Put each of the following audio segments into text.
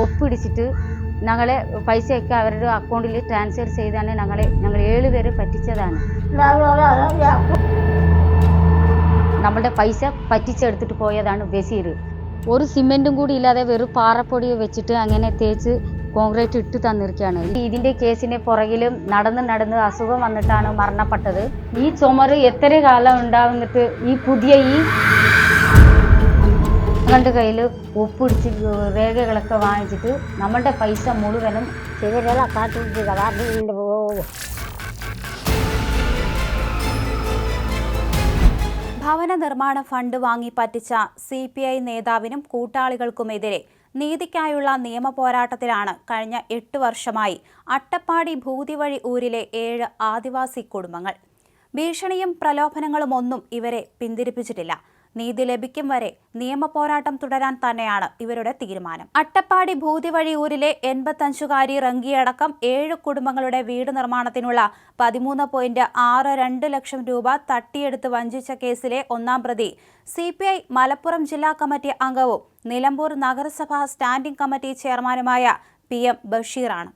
ഒപ്പിടിച്ചിട്ട് ഞങ്ങളെ പൈസയൊക്കെ അവരുടെ അക്കൗണ്ടിൽ ട്രാൻസ്ഫർ ചെയ്താണ് ഞങ്ങളെ ഞങ്ങൾ ഏഴ് പേര് പറ്റിച്ചതാണ്. നമ്മളുടെ പൈസ പറ്റിച്ചെടുത്തിട്ട് പോയതാണ് ബഷീർ ഒരു സിമെന്റും കൂടി ഇല്ലാതെ വെറും പാറപ്പൊടി വെച്ചിട്ട് അങ്ങനെ തേച്ച് കോൺക്രീറ്റ് ഇട്ട് തന്നിരിക്കുകയാണ്. ഇതിന്റെ കേസിന് പുറകിലും നടന്ന് നടന്ന് അസുഖം വന്നിട്ടാണ് മരണപ്പെട്ടത്. ഈ ചുമര് എത്ര കാലം ഉണ്ടാവുന്നിട്ട് ഈ പുതിയ ഈ ഞങ്ങളുടെ കയ്യിൽ ഒപ്പിടിച്ച് രേഖകളൊക്കെ വാങ്ങിച്ചിട്ട് നമ്മളുടെ പൈസ മുഴുവനും ഇവരെല്ലാം ഭവന നിർമ്മാണ ഫണ്ട് വാങ്ങി പറ്റിച്ച സി പി ഐ നേതാവിനും കൂട്ടാളികൾക്കുമെതിരെ നീതിക്കായുള്ള നിയമ പോരാട്ടത്തിലാണ് കഴിഞ്ഞ എട്ട് വർഷമായി അട്ടപ്പാടി ഭൂതിവഴി ഊരിലെ ഏഴ് ആദിവാസി കുടുംബങ്ങൾ. ഭീഷണിയും പ്രലോഭനങ്ങളും ഒന്നും ഇവരെ പിന്തിരിപ്പിച്ചിട്ടില്ല. നീതി ലഭിക്കും വരെ നിയമ പോരാട്ടം തുടരാൻ തന്നെയാണ് ഇവരുടെ തീരുമാനം. അട്ടപ്പാടി ഭൂതിവഴി ഊരിലെ എൺപത്തഞ്ചുകാരി റങ്കിയടക്കം ഏഴ് കുടുംബങ്ങളുടെ വീട് നിർമ്മാണത്തിനുള്ള പതിമൂന്ന് പോയിന്റ് ആറ് രണ്ട് ലക്ഷം രൂപ തട്ടിയെടുത്ത് വഞ്ചിച്ച കേസിലെ ഒന്നാം പ്രതി സി പി ഐ മലപ്പുറം ജില്ലാ കമ്മിറ്റി അംഗവും നിലമ്പൂർ നഗരസഭാ സ്റ്റാൻഡിംഗ് കമ്മിറ്റി ചെയർമാനുമായ പി എം ബഷീറാണ്.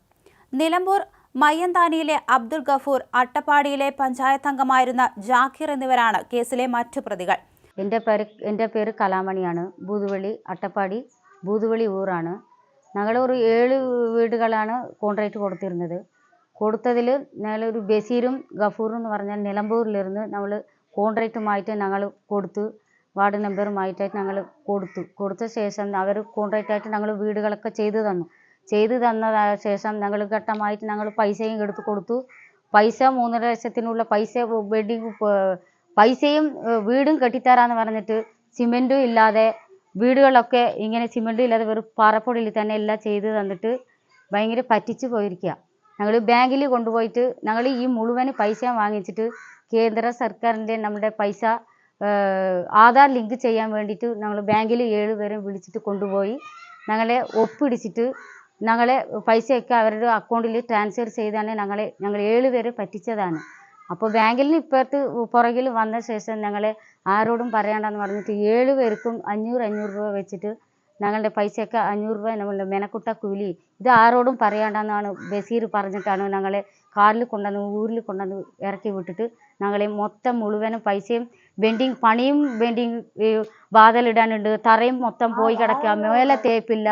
നിലമ്പൂർ മയ്യന്താനിയിലെ അബ്ദുൾ ഗഫൂർ അട്ടപ്പാടിയിലെ പഞ്ചായത്ത് അംഗമായിരുന്ന ജാഖിർ എന്നിവരാണ് കേസിലെ മറ്റു പ്രതികൾ. എന്റെ പേര് എന്റെ പേര് കലാമണിയാണ്. ബൂതുവള്ളി അട്ടപ്പാടി ബൂതുവള്ളി ഊറാണ്. ഒരു ഏഴ് വീടുകളാണ് കോൺട്രാക്റ്റ് കൊടുത്തിരുന്നത്. കൊടുത്തതിൽ ഞങ്ങളൊരു ബസീറും ഗഫൂറും എന്ന് പറഞ്ഞാൽ നിലമ്പൂരിലിരുന്ന് നമ്മൾ കോൺട്രാക്റ്റുമായിട്ട് ഞങ്ങൾ കൊടുത്തു വാർഡ് മെമ്പറുമായിട്ട് ഞങ്ങൾ കൊടുത്തു. കൊടുത്ത ശേഷം അവർ കോൺട്രാക്റ്റായിട്ട് ഞങ്ങൾ വീടുകളൊക്കെ ചെയ്തു തന്നു. ചെയ്തു തന്ന ശേഷം ഞങ്ങൾ ഘട്ടമായിട്ട് ഞങ്ങൾ പൈസയും എടുത്ത് കൊടുത്തു. പൈസ മൂന്നര ലക്ഷത്തിനുള്ള പൈസ വെഡിങ് പൈസയും വീടും കെട്ടിത്തരാന്ന് പറഞ്ഞിട്ട് സിമെന്റും ഇല്ലാതെ വീടുകളൊക്കെ ഇങ്ങനെ സിമെന്റും ഇല്ലാതെ വെറും പാറപ്പൊടിയിൽ തന്നെ എല്ലാം ചെയ്ത് തന്നിട്ട് ഭയങ്കര പറ്റിച്ച് പോയിരിക്കുക ഞങ്ങൾ ബാങ്കിൽ കൊണ്ടുപോയിട്ട് ഞങ്ങൾ ഈ മുഴുവൻ പൈസ വാങ്ങിച്ചിട്ട് കേന്ദ്ര സർക്കാരിന്റെ നമ്മുടെ പൈസ ആധാർ ലിങ്ക് ചെയ്യാൻ വേണ്ടിയിട്ട് ഞങ്ങൾ ബാങ്കിൽ ഏഴ് പേരെ വിളിച്ചിട്ട് കൊണ്ടുപോയി ഞങ്ങളെ ഒപ്പിടിച്ചിട്ട് ഞങ്ങളെ പൈസയൊക്കെ അവരുടെ അക്കൗണ്ടിൽ ട്രാൻസ്ഫർ ചെയ്താണ് ഞങ്ങളെ ഞങ്ങൾ ഏഴ് പേരെ പറ്റിച്ചതാണ്. അപ്പോൾ നിന്ന് ഇപ്പുറത്ത് പുറകിൽ വന്ന ശേഷം ഞങ്ങളെ ആരോടും പറയണ്ടെന്ന് പറഞ്ഞിട്ട് ഏഴ് പേർക്കും അഞ്ഞൂറ് അഞ്ഞൂറ് രൂപ വെച്ചിട്ട് ഞങ്ങളുടെ പൈസയൊക്കെ അഞ്ഞൂറ് രൂപ നമ്മളുടെ മെനക്കുട്ട കൂലി ഇത് ആരോടും പറയണ്ടെന്നാണ് ബഷീർ പറഞ്ഞിട്ടാണ് ഞങ്ങളെ കാറിൽ കൊണ്ടുവന്ന് ഊരിൽ കൊണ്ടുവന്ന് ഇറക്കി വിട്ടിട്ട് ഞങ്ങളെ മൊത്തം മുഴുവനും പൈസയും ബെൻഡിങ് പണിയും ബെൻഡിങ് വാതിലിടാനുണ്ട് തറയും മൊത്തം പോയി കിടക്കുക മേലെ തേപ്പില്ല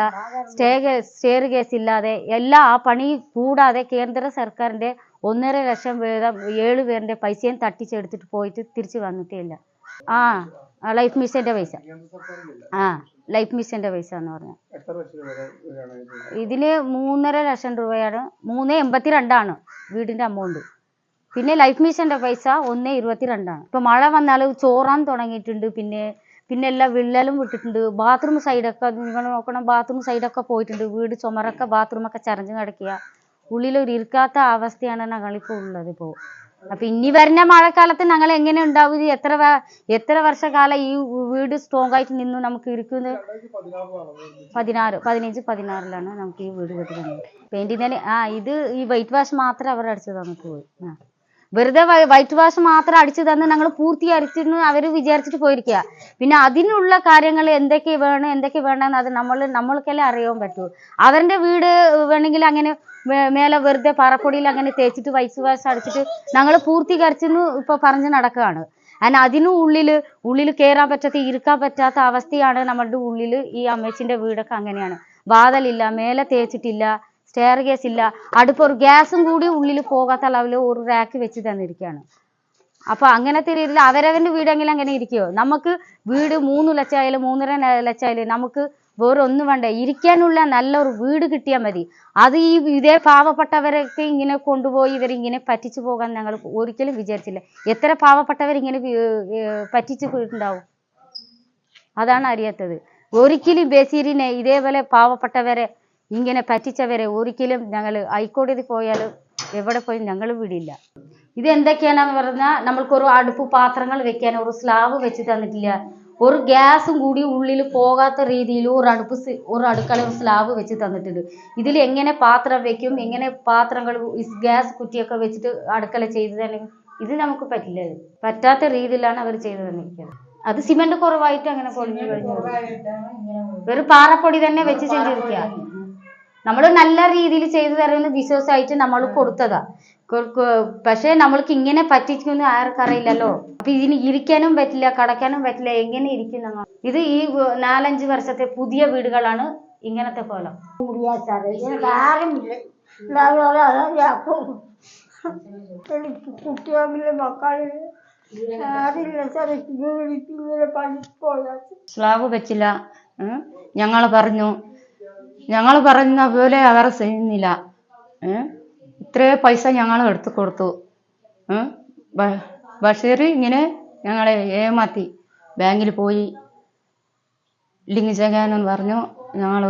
സ്റ്റേ സ്റ്റെയർ കേസ് ഇല്ലാതെ എല്ലാ ആ പണി കൂടാതെ കേന്ദ്ര സർക്കാരിന്റെ ഒന്നര ലക്ഷം വീതം ഏഴ് പേരുടെ പൈസയും തട്ടിച്ചെടുത്തിട്ട് പോയിട്ട് തിരിച്ചു വന്നിട്ടേ ഇല്ല ആ ലൈഫ് മിഷന്റെ പൈസ. ആ ലൈഫ് മിഷന്റെ പൈസ എന്ന് ഇത്? ഇതിന് മൂന്നര ലക്ഷം രൂപയാണ് മൂന്ന് എൺപത്തി രണ്ടാണ് വീടിന്റെ അമൗണ്ട് പിന്നെ ലൈഫ് മിഷന്റെ പൈസ ഒന്ന് ഇരുപത്തി രണ്ടാണ് ഇപ്പം മഴ വന്നാൽ ചോറാൻ തുടങ്ങിയിട്ടുണ്ട് പിന്നെ പിന്നെ എല്ലാം വിള്ളലും വിട്ടിട്ടുണ്ട്. ബാത്റൂം സൈഡൊക്കെ നിങ്ങൾ നോക്കണം ബാത്റൂം സൈഡൊക്കെ പോയിട്ടുണ്ട്. വീട് ചുമരൊക്കെ ബാത്റൂമൊക്കെ ചരഞ്ഞു കിടക്കുക ഉള്ളിലൊരു ഇരിക്കാത്ത അവസ്ഥയാണ് ഞങ്ങളിപ്പോൾ ഉള്ളത് ഇപ്പോൾ അപ്പൊ ഇനി വരുന്ന മഴക്കാലത്ത് ഞങ്ങൾ എങ്ങനെ ഉണ്ടാവും? ഇത് എത്ര എത്ര വർഷക്കാലം ഈ വീട് സ്ട്രോങ് ആയിട്ട് നിന്നു നമുക്ക് ഇരിക്കുന്നത്? പതിനാറ് പതിനഞ്ച് പതിനാറിലാണ് നമുക്ക് ഈ വീട് കെട്ടി തന്നത്. പെയിന്റിങ്ങിന് ആ ഇത് ഈ വൈറ്റ് വാഷ് മാത്രം അവർ അടിച്ചു തന്നിട്ട് പോയി. ആ. വെറുതെ വൈറ്റ് വാഷ് മാത്രം അടിച്ചു തന്ന് ഞങ്ങൾ പൂർത്തീകരിച്ചെന്ന് അവർ വിചാരിച്ചിട്ട് പോയിരിക്കുക പിന്നെ അതിനുള്ള കാര്യങ്ങൾ എന്തൊക്കെ വേണം എന്തൊക്കെ വേണമെന്ന് അത് നമ്മൾ നമ്മൾക്കല്ലേ അറിയാൻ പറ്റൂ. അവരുടെ വീട് വേണമെങ്കിൽ അങ്ങനെ മേലെ വെറുതെ പാറപ്പൊടിയിൽ അങ്ങനെ തേച്ചിട്ട് വൈറ്റ് വാഷ് അടിച്ചിട്ട് ഞങ്ങൾ പൂർത്തീകരിച്ചെന്ന് ഇപ്പോൾ പറഞ്ഞ് നടക്കുകയാണ് അതിന് അതിനും ഉള്ളിൽ ഉള്ളിൽ കയറാൻ പറ്റാത്ത ഇരിക്കാൻ പറ്റാത്ത അവസ്ഥയാണ് നമ്മളുടെ ഉള്ളിൽ ഈ അമ്മച്ചിന്റെ വീടൊക്കെ അങ്ങനെയാണ്. വാതലില്ല മേലെ തേച്ചിട്ടില്ല സ്റ്റെയർ കേസ് ഇല്ല. അടുപ്പ് ഒരു ഗ്യാസും കൂടി ഉള്ളിൽ പോകാത്ത അളവിൽ ഒരു റാക്ക് വെച്ച് തന്നിരിക്കുകയാണ്. അപ്പൊ അങ്ങനത്തെ രീതിയിൽ അവരവന്റെ വീടെങ്കിലും അങ്ങനെ ഇരിക്കുമോ നമുക്ക് വീട് മൂന്ന് ലക്ഷമായാലും മൂന്നര ലക്ഷമായാലും നമുക്ക് വേറെ ഒന്നും വേണ്ട. ഇരിക്കാനുള്ള നല്ലൊരു വീട് കിട്ടിയാൽ മതി. അത് ഈ ഇതേ പാവപ്പെട്ടവരൊക്കെ ഇങ്ങനെ കൊണ്ടുപോയി ഇവരിങ്ങനെ പറ്റിച്ചു പോകാൻ ഞങ്ങൾ ഒരിക്കലും വിചാരിച്ചില്ല. എത്ര പാവപ്പെട്ടവരിങ്ങനെ പറ്റിച്ചു പോയിട്ടുണ്ടാവും? അതാണ് അറിയാത്തത്. ഒരിക്കലും ബഷീറിനെ ഇതേപോലെ പാവപ്പെട്ടവരെ ഇങ്ങനെ പറ്റിച്ചവരെ ഒരിക്കലും ഞങ്ങൾ ഹൈക്കോടതി പോയാലും എവിടെ പോയി ഞങ്ങൾ വിടില്ല. ഇത് എന്തൊക്കെയാണെന്ന് പറഞ്ഞാൽ നമ്മൾക്കൊരു അടുപ്പ് പാത്രങ്ങൾ വെക്കാൻ ഒരു സ്ലാവ് വെച്ച് തന്നിട്ടില്ല. ഒരു ഗ്യാസും കൂടി ഉള്ളിൽ പോകാത്ത രീതിയിൽ ഒരു അടുപ്പ് ഒരു അടുക്കള സ്ലാബ് വെച്ച് തന്നിട്ടുണ്ട്. ഇതിൽ എങ്ങനെ പാത്രം വെക്കും എങ്ങനെ പാത്രങ്ങൾ ഗ്യാസ് കുറ്റിയൊക്കെ വെച്ചിട്ട് അടുക്കള ചെയ്ത് തന്നെ ഇത് നമുക്ക് പറ്റില്ല. പറ്റാത്ത രീതിയിലാണ് അവർ ചെയ്തു തന്നിരിക്കുന്നത്. അത് സിമെന്റ് കുറവായിട്ട് അങ്ങനെ പൊളിഞ്ഞു കഴിഞ്ഞു. ഒരു പാറപ്പൊടി തന്നെ വെച്ച് ചെയ്തിരിക്കുക നമ്മൾ നല്ല രീതിയിൽ ചെയ്തു തരുമെന്ന് വിശ്വാസമായിട്ട് നമ്മൾ കൊടുത്തതാ. പക്ഷെ നമ്മൾക്ക് ഇങ്ങനെ പറ്റിക്കുമെന്ന് ആർക്കറിയില്ലല്ലോ. അപ്പൊ ഇതിന് ഇരിക്കാനും പറ്റില്ല കടക്കാനും പറ്റില്ല എങ്ങനെ ഇരിക്കുന്ന ഇത് ഈ നാലഞ്ച് വർഷത്തെ പുതിയ വീടുകളാണ് ഇങ്ങനത്തെ പോലെ കുട്ടികളിലെ മക്കൾ സ്ലാബ് വെച്ചില്ല. ഞങ്ങൾ പറഞ്ഞു. ഞങ്ങൾ പറഞ്ഞ പോലെ അവർ ചെയ്യുന്നില്ല. ഏഹ് ഇത്രേ പൈസ ഞങ്ങൾ എടുത്തു കൊടുത്തു. ബഷീർ ഇങ്ങനെ ഞങ്ങളെ ഏമാത്തി. ബാങ്കിൽ പോയി. ചെയ്യാനെന്ന് പറഞ്ഞു. ഞങ്ങൾ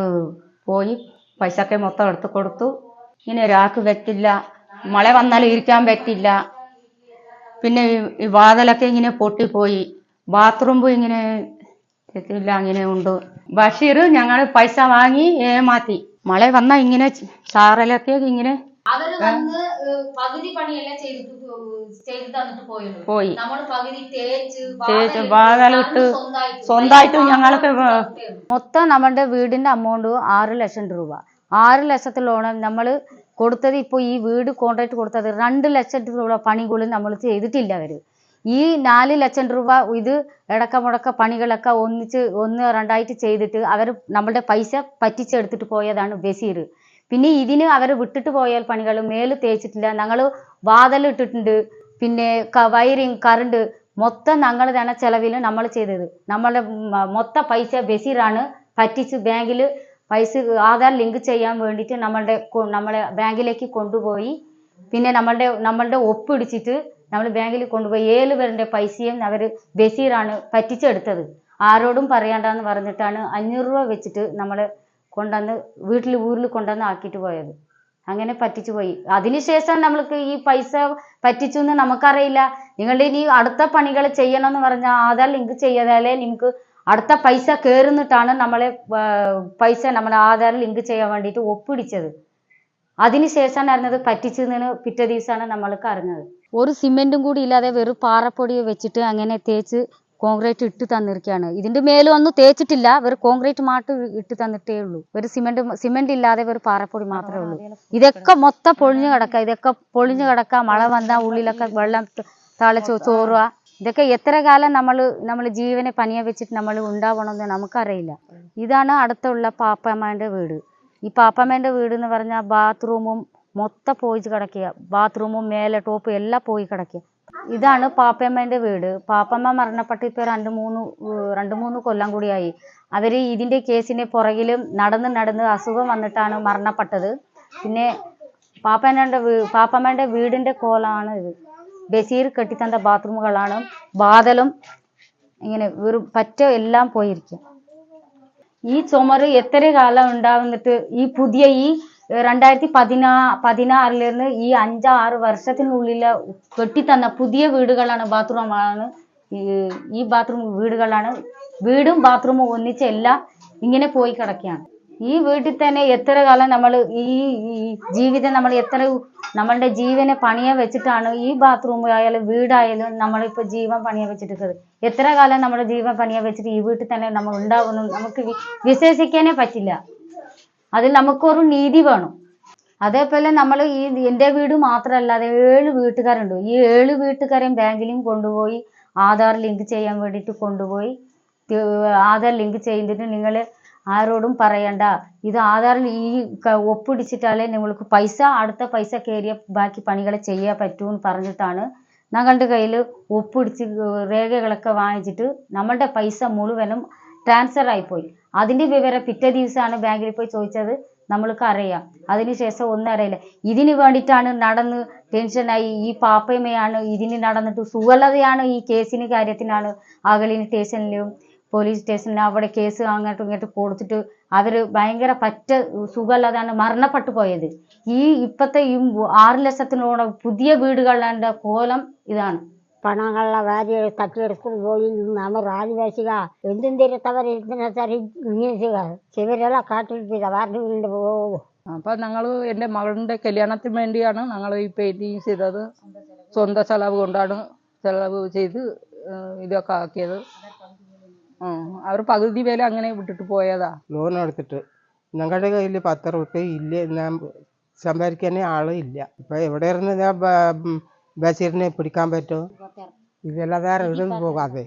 പോയി. പൈസയൊക്കെ മൊത്തം എടുത്തു കൊടുത്തു. ഇങ്ങനെ ഒരാൾക്ക് പറ്റില്ല. മഴ വന്നാൽ ഇരിക്കാൻ പറ്റില്ല. പിന്നെ ഈ- വാതിലൊക്കെ ഇങ്ങനെ പൊട്ടിപ്പോയി. ബാത്റൂം ഇങ്ങനെ എത്തില്ല അങ്ങനെ ഉണ്ട്. ബഷീർ ഞങ്ങൾ പൈസ വാങ്ങി ഏമാത്തി. മഴ വന്നാൽ ഇങ്ങനെ ചാറലൊക്കെ ഇങ്ങനെ അവർ വന്ന് പകുതി പണിയെല്ലാം ചെയ്തിട്ട് ചെയ്തു ചെയ്ത് തന്നിട്ട് പോയത് പോയി. നമ്മൾ പകുതി തേച്ച് വാതിലിട്ട് സ്വന്തമായിട്ട് ഞങ്ങൾക്ക് മൊത്തം നമ്മുടെ വീടിന്റെ അമൗണ്ട് ആറ് ലക്ഷം രൂപ. ആറ് ലക്ഷത്തിലോണം നമ്മൾ കൊടുത്തത് ഇപ്പോൾ ഈ വീട് കോൺട്രാക്ട് കൊടുത്തത് രണ്ട് ലക്ഷം രൂപ പണികളും നമ്മൾ ചെയ്തിട്ടില്ല അവർ. ഈ നാല് ലക്ഷം രൂപ ഇത് ഇടക്കമുടക്ക പണികളൊക്കെ ഒന്നിച്ച് ഒന്ന് രണ്ടായിട്ട് ചെയ്തിട്ട് അവർ നമ്മളുടെ പൈസ പറ്റിച്ചെടുത്തിട്ട് പോയതാണ് ബഷീർ പിന്നെ ഇതിന് അവർ വിട്ടിട്ട് പോയാൽ പണികൾ മേൽ തേച്ചിട്ടില്ല. ഞങ്ങൾ വാതലിട്ടിട്ടുണ്ട് പിന്നെ വയറിങ് കറണ്ട് മൊത്തം ഞങ്ങൾ തന്നെ ചെലവിൽ നമ്മൾ ചെയ്തത്. നമ്മളുടെ മൊത്ത പൈസ ബഷീറാണ് പറ്റിച്ച് ബാങ്കിൽ പൈസ ആധാർ ലിങ്ക് ചെയ്യാൻ വേണ്ടിയിട്ട് നമ്മളുടെ നമ്മളെ ബാങ്കിലേക്ക് കൊണ്ടുപോയി. പിന്നെ നമ്മളുടെ നമ്മളുടെ ഒപ്പിടിച്ചിട്ട് നമ്മൾ ബാങ്കിൽ കൊണ്ടുപോയി. ഏഴ് പേരുടെ പൈസയും അവർ ബഷീറാണ് പറ്റിച്ചെടുത്തത്. ആരോടും പറയണ്ടെന്ന് പറഞ്ഞിട്ടാണ് അഞ്ഞൂറ് രൂപ വെച്ചിട്ട് നമ്മളെ കൊണ്ടുവന്ന് വീട്ടിൽ ഊരിൽ കൊണ്ടുവന്ന് ആക്കിയിട്ട് പോയത്. അങ്ങനെ പറ്റിച്ചു പോയി. അതിനുശേഷം നമ്മൾക്ക് ഈ പൈസ പറ്റിച്ചു എന്ന് നമുക്കറിയില്ല. നിങ്ങളുടെ ഇനി അടുത്ത പണികൾ ചെയ്യണം എന്ന് പറഞ്ഞാൽ ആധാർ ലിങ്ക് ചെയ്താലേ നിങ്ങൾക്ക് അടുത്ത പൈസ കയറുന്നിട്ടാണ് നമ്മളെ പൈസ നമ്മളെ ആധാർ ലിങ്ക് ചെയ്യാൻ വേണ്ടിയിട്ട് ഒപ്പിടിച്ചത്. അതിനുശേഷമാണ് അറിഞ്ഞത് പറ്റിച്ചതിന് പിറ്റേ ദിവസമാണ് നമ്മൾക്ക് അറിഞ്ഞത്. ഒരു സിമെന്റും കൂടി ഇല്ലാതെ വെറും പാറപ്പൊടി വെച്ചിട്ട് അങ്ങനെ തേച്ച് കോൺക്രീറ്റ് ഇട്ട് തന്നിരിക്കുകയാണ്. ഇതിന്റെ മേലും ഒന്നും തേച്ചിട്ടില്ല. വെറും കോൺക്രീറ്റ് മാത്രം ഇട്ട് തന്നിട്ടേ ഉള്ളൂ. ഒരു സിമെന്റ് സിമെന്റ് ഇല്ലാതെ വെറും പാറപ്പൊടി മാത്രമേ ഉള്ളൂ. ഇതൊക്കെ മൊത്തം പൊളിഞ്ഞു കിടക്കുക ഇതൊക്കെ പൊളിഞ്ഞു കിടക്കുക മഴ വന്നാൽ ഉള്ളിലൊക്കെ വെള്ളം തളച്ച് ചോറുക ഇതൊക്കെ എത്ര കാലം നമ്മൾ നമ്മൾ ജീവനെ പനിയെ വെച്ചിട്ട് നമ്മൾ ഉണ്ടാവണമെന്ന് നമുക്കറിയില്ല. ഇതാണ് അടുത്തുള്ള പാപ്പമ്മേന്റെ വീട്. ഈ പാപ്പമ്മേന്റെ വീട് എന്ന് പറഞ്ഞാൽ ബാത്റൂമും മൊത്തം പോയി കിടക്കുക ബാത്റൂമും മേലെ ടോപ്പ് എല്ലാം പോയി കിടക്കുക ഇതാണ് പാപ്പമ്മേന്റെ വീട്. പാപ്പമ്മ മരണപ്പെട്ട് ഇപ്പോൾ രണ്ട് മൂന്ന് രണ്ടു മൂന്ന് കൊല്ലം കൂടിയായി. അവർ ഇതിന്റെ കേസിന് പുറകിലും നടന്ന് നടന്ന് അസുഖം വന്നിട്ടാണ് മരണപ്പെട്ടത്. പിന്നെ പാപ്പമ്മേന്റെ വീ പാപ്പമ്മേന്റെ വീടിന്റെ കോലാണ് ഇത്. ബഷീർ കെട്ടിത്തന്ന ബാത്റൂമുകളാണ്. വാതലും ഇങ്ങനെ വെറും പറ്റ എല്ലാം പോയിരിക്കും. ഈ ചുമര് എത്ര കാലം ഉണ്ടാവുന്നിട്ട് ഈ പുതിയ ഈ രണ്ടായിരത്തി പതിനാ പതിനാറിലിരുന്ന് ഈ അഞ്ചാറ് വർഷത്തിനുള്ളിൽ കെട്ടിത്തന്ന പുതിയ വീടുകളാണ് ബാത്റൂമാണ്. ഈ ബാത്റൂം വീടുകളാണ്. വീടും ബാത്റൂമും ഒന്നിച്ച് എല്ലാം ഇങ്ങനെ പോയി കിടക്കുകയാണ്. ഈ വീട്ടിൽ തന്നെ എത്ര കാലം നമ്മൾ ഈ ജീവിതം നമ്മൾ എത്ര നമ്മളുടെ ജീവനെ പണിയെ വെച്ചിട്ടാണ് ഈ ബാത്റൂം ആയാലും വീടായാലും നമ്മളിപ്പോൾ ജീവൻ പണിയെ വെച്ചിട്ട് എത്ര കാലം നമ്മുടെ ജീവൻ പണിയെ വെച്ചിട്ട് ഈ വീട്ടിൽ തന്നെ നമ്മൾ ഉണ്ടാവുന്നു? നമുക്ക് വിശ്വസിക്കാനേ പറ്റില്ല. അതിൽ നമുക്കൊരു നീതി വേണം. അതേപോലെ നമ്മൾ ഈ എന്റെ വീട് മാത്രമല്ലാതെ ഏഴ് വീട്ടുകാരുണ്ട്. ഈ ഏഴ് വീട്ടുകാരെയും ബാങ്കിലും കൊണ്ടുപോയി ആധാർ ലിങ്ക് ചെയ്യാൻ വേണ്ടിയിട്ട് കൊണ്ടുപോയി ആധാർ ലിങ്ക് ചെയ്തിട്ട് നിങ്ങൾ ആരോടും പറയണ്ട. ഇത് ആധാറിൽ ഈ ഒപ്പിടിച്ചിട്ടാലേ നിങ്ങൾക്ക് പൈസ അടുത്ത പൈസ കയറിയ ബാക്കി പണികളെ ചെയ്യാൻ പറ്റൂ എന്ന് പറഞ്ഞിട്ടാണ് ഞങ്ങളുടെ കയ്യിൽ ഒപ്പിടിച്ച് രേഖകളൊക്കെ വാങ്ങിച്ചിട്ട് നമ്മളുടെ പൈസ മുഴുവനും ട്രാൻസ്ഫർ ആയിപ്പോയി. അതിന്റെ വിവരം പിറ്റേ ദിവസമാണ് ബാങ്കിൽ പോയി ചോദിച്ചത്. നമ്മൾക്ക് അറിയാം. അതിനുശേഷം ഒന്നും അറിയില്ല. ഇതിന് വേണ്ടിയിട്ടാണ് നടന്ന് ടെൻഷനായി ഈ പാപ്പയമ്മയാണ് ഇതിന് നടന്നിട്ട് സുഖലതയാണ് ഈ കേസിന് കാര്യത്തിനാണ് അകലിന് സ്റ്റേഷനിലും പോലീസ് സ്റ്റേഷനിലും അവിടെ കേസ് അങ്ങോട്ടും ഇങ്ങോട്ടും കൊടുത്തിട്ട് അവർ ഭയങ്കര പറ്റ സുഖമല്ലാതാണ് മരണപ്പെട്ടു പോയത്. ഈ ഇപ്പോഴത്തെ ഈ ആറ് ലക്ഷത്തിനോളം പുതിയ വീടുകളുടെ കോലം ഇതാണ്. പണങ്ങളെ വാരിയെ തട്ടിയെടുക്കൊണ്ട് പോയി നമ്മൾ ആദിവാസിക എന്തും തരത്തവർ ഇരുന്ന സാർ ഇങ്ങനെ ചെയ്യുക കാട്ടിൽ വാർഡ് വീണ്ടും പോകും അപ്പം ഞങ്ങൾ എന്റെ മകളുടെ കല്യാണത്തിന് വേണ്ടിയാണ് ഞങ്ങൾ ഈ പെയിന്റിങ് ചെയ്തത്. സ്വന്തം ചെലവ് കൊണ്ടാണ് ചെലവ് ചെയ്ത് ഇതൊക്കെ ആക്കിയത്. അവർ പകുതി വില അങ്ങനെ വിട്ടിട്ട് പോയതാ. ലോൺ എടുത്തിട്ട്. ഞങ്ങളുടെ കയ്യിൽ പത്ത് റുപ്യ ഇല്ല ഞാൻ സംഭരിക്കാനേ ആളില്ല ഇല്ല. ഇപ്പം എവിടെ ഇരുന്ന് ഞാൻ ബഷീറിനെ പിടിക്കാൻ പറ്റുമോ ഇതെല്ലാം വേറെ എവിടെയും പോകാതെ.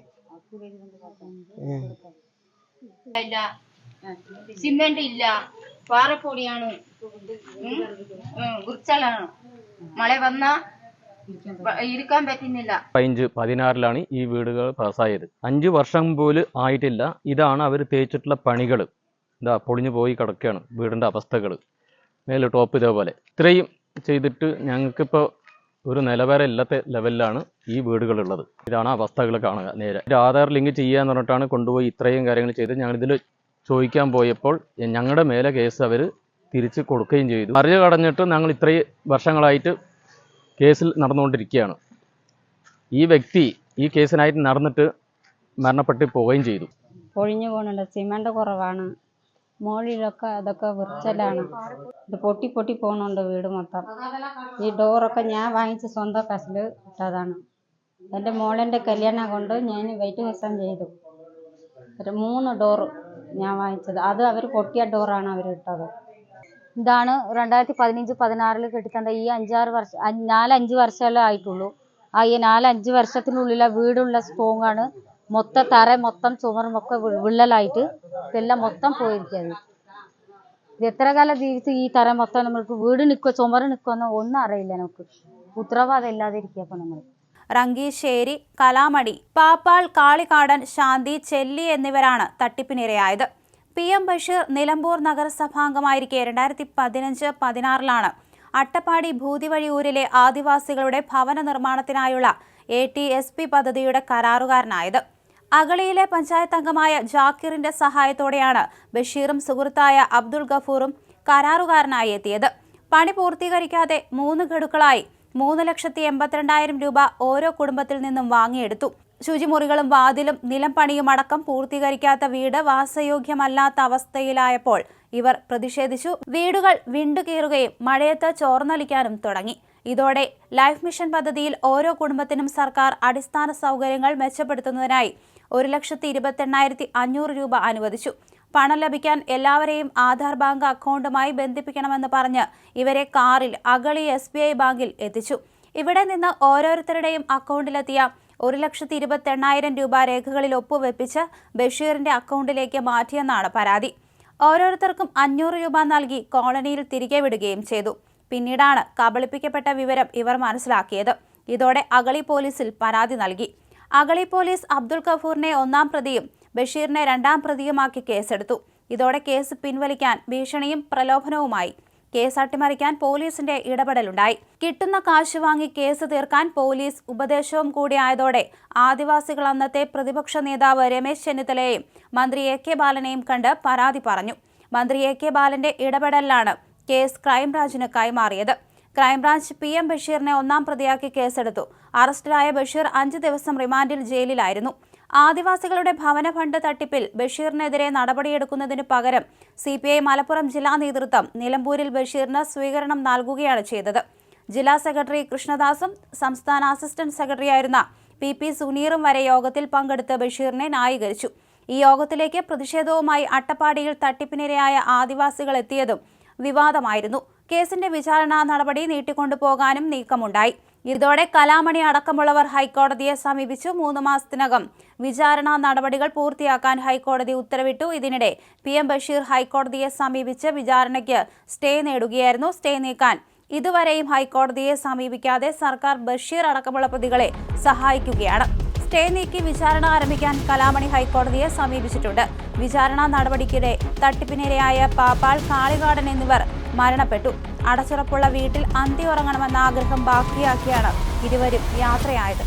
ഇല്ല. സിമെന്റ് ഇല്ല. പാറപ്പൊടിയാണ്. മഴ വന്ന ഇരിക്കാൻ പറ്റുന്നില്ല. പതിനഞ്ച് പതിനാറിലാണ് ഈ വീടുകൾ പാസ്സായത് അഞ്ച് വർഷം പോലും ആയിട്ടില്ല. ഇതാണ് അവർ തേച്ചിട്ടുള്ള പണികൾ ഇതാ പൊളിഞ്ഞു പോയി കിടക്കുകയാണ് വീടിന്റെ അവസ്ഥകൾ മേലെ ടോപ്പ് ഇതേപോലെ. ഇത്രയും ചെയ്തിട്ട് ഞങ്ങൾക്കിപ്പോൾ ഒരു നിലവാരം ഇല്ലാത്ത ലെവലിലാണ് ഈ വീടുകളുള്ളത്. ഇതാണ് അവസ്ഥകൾ കാണുക നേരെ. ഒരു ആധാർ ലിങ്ക് ചെയ്യാന്ന് പറഞ്ഞിട്ടാണ് കൊണ്ടുപോയി ഇത്രയും കാര്യങ്ങൾ ചെയ്ത് ഞങ്ങളിതിൽ ചോദിക്കാൻ പോയപ്പോൾ ഞങ്ങളുടെ മേലെ കേസ് അവർ തിരിച്ച് കൊടുക്കുകയും ചെയ്തു. അറിഞ്ഞു കടഞ്ഞിട്ട് ഞങ്ങൾ ഇത്രയും വർഷങ്ങളായിട്ട് കേസിൽ നടന്നുകൊണ്ടിരിക്കുകയാണ്. ഈ വ്യക്തി ഈ കേസിനായിട്ട് നടന്നിട്ട് മരണപ്പെട്ട് പോവുകയും ചെയ്തു. പൊഴിഞ്ഞു പോകുന്നുണ്ട് സിമന്റ് കുറവാണ്. മുകളിലൊക്കെ അതൊക്കെ വിർച്ചലാണ് ഇത് പൊട്ടി പൊട്ടി പോകുന്നുണ്ട് വീട് മൊത്തം. ഈ ഡോറൊക്കെ ഞാൻ വാങ്ങിച്ച സ്വന്തം കസിൽ ഇട്ടതാണ്. എന്റെ മോളന്റെ കല്യാണം കൊണ്ട് ഞാൻ വെയിറ്റ് ദിവസം ചെയ്തു. ഒരു മൂന്ന് ഡോറ് ഞാൻ വാങ്ങിച്ചത്. അത് അവർ പൊട്ടിയ ഡോറാണ് അവർ ഇട്ടത്. ഇതാണ് രണ്ടായിരത്തി പതിനഞ്ച് പതിനാറിൽ കെട്ടിത്തന്ന ഈ അഞ്ചാറ് വർഷം നാലഞ്ച് വർഷമല്ലേ ആയിട്ടുള്ളൂ. ആ ഈ നാലഞ്ച് വർഷത്തിനുള്ളിലെ വീടുള്ള സ്ട്രോങ് ആണ് മൊത്തം തറ മൊത്തം ചുമരും ഒക്കെ വി- വിള്ളലായിട്ട് ഇതെല്ലാം മൊത്തം പോയിരിക്കുന്നത് ഇത് എത്ര കാലം ജീവിച്ച് ഈ തറ മൊത്തം നമ്മൾക്ക് വീട് നിൽക്കുക ചുമര് നിൽക്കുമെന്നോ ഒന്നും അറിയില്ല നമുക്ക്. ഉത്തരവാദം ഇല്ലാതെ ഇരിക്കുക നമ്മൾ. റങ്കീശ്ശേരി കലാമണി പാപ്പാൾ കാളികാടൻ ശാന്തി ചെല്ലി എന്നിവരാണ് തട്ടിപ്പിനിരയായത്. പി എം ബഷീർ നിലമ്പൂർ നഗരസഭാംഗമായിരിക്കെ രണ്ടായിരത്തി പതിനഞ്ച് പതിനാറിലാണ് അട്ടപ്പാടി ഭൂതിവഴി ഊരിലെ ആദിവാസികളുടെ ഭവന നിർമ്മാണത്തിനായുള്ള എ ടി എസ് പി പദ്ധതിയുടെ കരാറുകാരനായത്. അഗളിയിലെ പഞ്ചായത്ത് അംഗമായ ജാക്കിറിന്റെ സഹായത്തോടെയാണ് ബഷീറും സുഹൃത്തായ അബ്ദുൾ ഗഫൂറും കരാറുകാരനായി എത്തിയത്. പണി പൂർത്തീകരിക്കാതെ മൂന്ന് ഗഡുക്കളായി മൂന്ന് ലക്ഷത്തി എൺപത്തിരണ്ടായിരം രൂപ ഓരോ കുടുംബത്തിൽ നിന്നും വാങ്ങിയെടുത്തു. ശുചിമുറികളും വാതിലും നിലം പണിയും അടക്കം പൂർത്തീകരിക്കാത്ത വീട് വാസയോഗ്യമല്ലാത്ത അവസ്ഥയിലായപ്പോൾ ഇവർ പ്രതിഷേധിച്ചു. വീടുകൾ വിണ്ടുകീറുകയും മഴയത്ത് ചോർന്നൊലിക്കാനും തുടങ്ങി. ഇതോടെ ലൈഫ് മിഷൻ പദ്ധതിയിൽ ഓരോ കുടുംബത്തിനും സർക്കാർ അടിസ്ഥാന സൗകര്യങ്ങൾ മെച്ചപ്പെടുത്തുന്നതിനായി ഒരു ലക്ഷത്തി ഇരുപത്തെണ്ണായിരത്തി അഞ്ഞൂറ് രൂപ അനുവദിച്ചു. പണം ലഭിക്കാൻ എല്ലാവരെയും ആധാർ ബാങ്ക് അക്കൗണ്ടുമായി ബന്ധിപ്പിക്കണമെന്ന് പറഞ്ഞ് ഇവരെ കാറിൽ അഗളി എസ് ബി ഐ ബാങ്കിൽ എത്തിച്ചു. ഇവിടെ നിന്ന് ഓരോരുത്തരുടെയും അക്കൗണ്ടിലെത്തിയ ഒരു ലക്ഷത്തി ഇരുപത്തെണ്ണായിരം രൂപ രേഖകളിൽ ഒപ്പുവെപ്പിച്ച് ബഷീറിന്റെ അക്കൗണ്ടിലേക്ക് മാറ്റിയെന്നാണ് പരാതി. ഓരോരുത്തർക്കും അഞ്ഞൂറ് രൂപ നൽകി കോളനിയിൽ തിരികെ വിടുകയും ചെയ്തു. പിന്നീടാണ് കബളിപ്പിക്കപ്പെട്ട വിവരം ഇവർ മനസ്സിലാക്കിയത്. ഇതോടെ അഗളി പോലീസിൽ പരാതി നൽകി. അഗളി പോലീസ് അബ്ദുൾ കഫൂറിനെ ഒന്നാം പ്രതിയും ബഷീറിനെ രണ്ടാം പ്രതിയുമാക്കി കേസെടുത്തു. ഇതോടെ കേസ് പിൻവലിക്കാൻ ഭീഷണിയും പ്രലോഭനവുമായി. കേസ് അട്ടിമറിക്കാൻ പോലീസിന്റെ ഇടപെടലുണ്ടായി. കിട്ടുന്ന കാശ് വാങ്ങി കേസ് തീർക്കാൻ പോലീസ് ഉപദേശവും കൂടിയായതോടെ ആദിവാസികൾ അന്നത്തെ പ്രതിപക്ഷ നേതാവ് രമേശ് ചെന്നിത്തലയെയും മന്ത്രി എ കെ ബാലനെയും കണ്ട് പരാതി പറഞ്ഞു. മന്ത്രി എ കെ ബാലന്റെ ഇടപെടലിലാണ് കേസ് ക്രൈംബ്രാഞ്ചിന് കൈമാറിയത്. ക്രൈംബ്രാഞ്ച് പി എം ബഷീറിനെ ഒന്നാം പ്രതിയാക്കി കേസെടുത്തു. അറസ്റ്റിലായ ബഷീർ അഞ്ച് ദിവസം റിമാൻഡിൽ ജയിലിലായിരുന്നു. ആദിവാസികളുടെ ഭവന ഫണ്ട് തട്ടിപ്പിൽ ബഷീറിനെതിരെ നടപടിയെടുക്കുന്നതിനു പകരം സി പി ഐ മലപ്പുറം ജില്ലാ നേതൃത്വം നിലമ്പൂരിൽ ബഷീറിന് സ്വീകരണം നൽകുകയാണ് ചെയ്തത്. ജില്ലാ സെക്രട്ടറി കൃഷ്ണദാസും സംസ്ഥാന അസിസ്റ്റന്റ് സെക്രട്ടറിയായിരുന്ന പി പി സുനീറും വരെ യോഗത്തിൽ പങ്കെടുത്ത് ബഷീറിനെ ന്യായീകരിച്ചു. ഈ യോഗത്തിലേക്ക് പ്രതിഷേധവുമായി അട്ടപ്പാടിയിൽ തട്ടിപ്പിനിരയായ ആദിവാസികൾ എത്തിയതും വിവാദമായിരുന്നു. കേസിന്റെ വിചാരണ നടപടി നീട്ടിക്കൊണ്ടുപോകാനും നീക്കമുണ്ടായി. ഇതോടെ കലാമണി അടക്കമുള്ളവർ ഹൈക്കോടതിയെ സമീപിച്ചു. മൂന്ന് മാസത്തിനകം വിചാരണ നടപടികൾ പൂർത്തിയാക്കാൻ ഹൈക്കോടതി ഉത്തരവിട്ടു. ഇതിനിടെ പി എം ബഷീർ ഹൈക്കോടതിയെ സമീപിച്ച് വിചാരണയ്ക്ക് സ്റ്റേ നേടുകയായിരുന്നു. സ്റ്റേ നീക്കാൻ ഇതുവരെയും ഹൈക്കോടതിയെ സമീപിക്കാതെ സർക്കാർ ബഷീർ അടക്കമുള്ള പ്രതികളെ സഹായിക്കുകയാണ്. സ്റ്റേ നീക്കി വിചാരണ ആരംഭിക്കാൻ കലാമണി ഹൈക്കോടതിയെ സമീപിച്ചിട്ടുണ്ട്. വിചാരണ നടപടിക്കിടെ തട്ടിപ്പിനിരയായ പാപ്പാൾ കാളികാടൻ എന്നിവർ മരണപ്പെട്ടു. അടച്ചുറപ്പുള്ള വീട്ടിൽ അന്തി ഉറങ്ങണമെന്ന ആഗ്രഹം ബാക്കിയാക്കിയാണ് ഇരുവരും യാത്രയായത്.